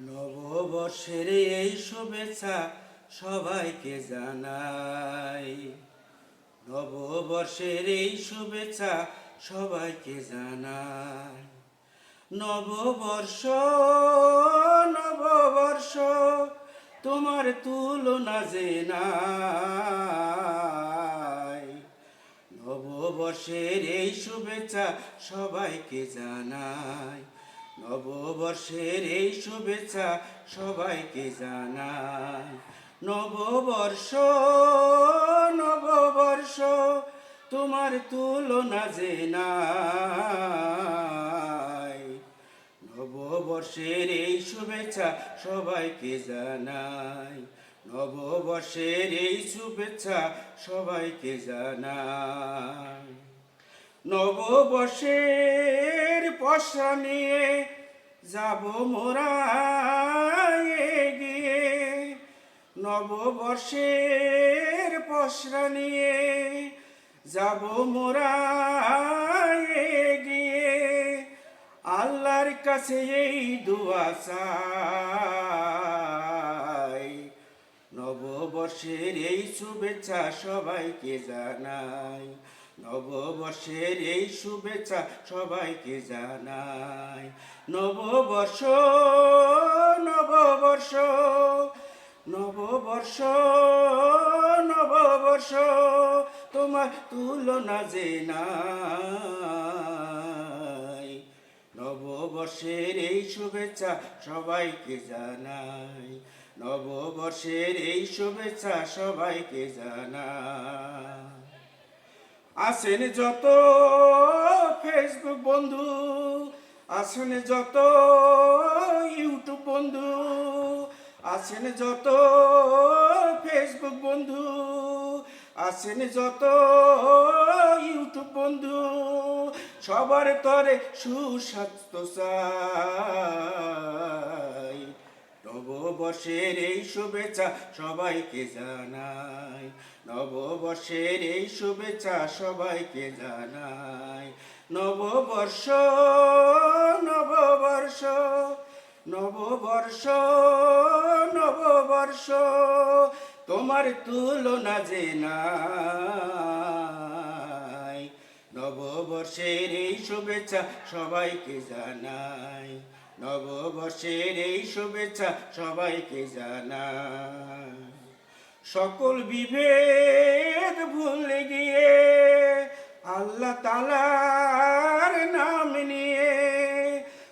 নববর্ষের এই শুভেচ্ছা সবাইকে জানাই। নববর্ষের এই শুভেচ্ছা সবাইকে জানাই। নববর্ষ নববর্ষ, তোমার তুলনা যে নাই। নববর্ষের এই শুভেচ্ছা সবাইকে জানাই। নববর্ষের এই শুভেচ্ছা সবাইকে জানাই। নববর্ষ নববর্ষ, তোমার তুলনা যে নাই। নববর্ষের এই শুভেচ্ছা সবাইকে জানাই। নববর্ষের এই শুভেচ্ছা সবাইকে জানাই। নববর্ষের পশা নিয়ে যাব মোরা গিয়ে। নববর্ষের পশরা নিয়ে যাব মোরা গিয়ে। আল্লাহর কাছে এই দোয়া নববর্ষের এই শুভেচ্ছা সবাইকে জানাই। নববর্ষের এই শুভেচ্ছা সবাইকে জানাই। নববর্ষ নববর্ষ নববর্ষ নববর্ষ, তোমার তুলনা যে নাই। নববর্ষের এই শুভেচ্ছা সবাইকে জানাই। নববর্ষের এই শুভেচ্ছা সবাইকে জানাই। আসেন যত ফেসবুক বন্ধু, আসেন যত ইউটিউব বন্ধু, আসেন যত ফেসবুক বন্ধু, আসেন যত ইউটিউব বন্ধু। সবার তরে সুস্বাস্থ্য চাই। নববর্ষের এই শুভেচ্ছা সবাইকে জানাই। নববর্ষের এই শুভেচ্ছা সবাইকে জানাই। নববর্ষ নববর্ষ নববর্ষ নববর্ষ, তোমার তুলনা যে নববর্ষের এই শুভেচ্ছা সবাইকে জানাই। নববর্ষের এই শুভেচ্ছা সবাইকে জানা সকল বিভেদ ভুলে গিয়ে আল্লাহ তালার নাম নিয়ে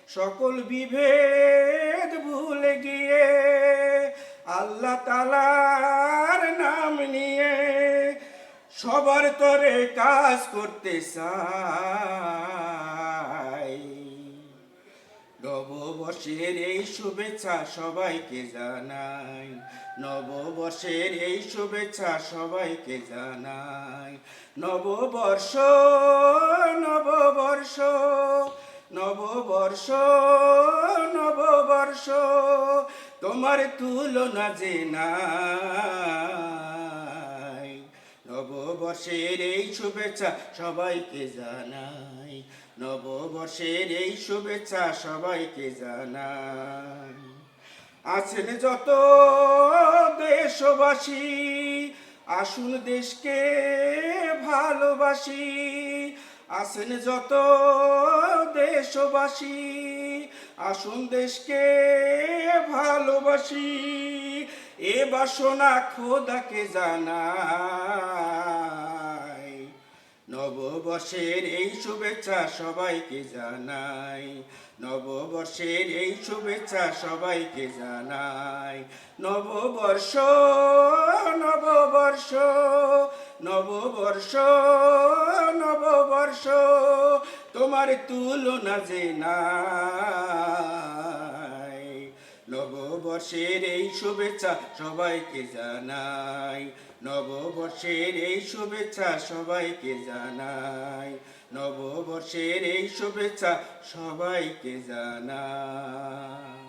সকল বিভেদ ভুলে গিয়ে আল্লাহ তালার নাম নিয়ে সবার তরে কাজ করতে চাই। নববর্ষের এই শুভেচ্ছা সবাইকে জানাই। নববর্ষের এই শুভেচ্ছা সবাইকে জানাই। নববর্ষ নববর্ষ নববর্ষ নববর্ষ, তোমার তুলনা যে নাই। নববর্ষের এই শুভেচ্ছা সবাইকে জানাই। নববর্ষের এই শুভেচ্ছা সবাইকে জানাই। আছেন যত দেশবাসী, আসুন দেশকে ভালোবাসি। আছেন যত দেশবাসী আসুন দেশকে ভালোবাসি, এ বাসনা খোদাকে জানাই। নববর্ষের এই শুভেচ্ছা সবাইকে জানাই। নববর্ষের এই শুভেচ্ছা সবাইকে জানাই। নববর্ষ নববর্ষ নববর্ষ নববর্ষ, তোমার তুলনা যে নাই। নববর্ষের এই শুভেচ্ছা সবাইকে জানাই। নববর্ষের এই শুভেচ্ছা সবাইকে জানাই। নববর্ষের এই শুভেচ্ছা সবাইকে জানাই।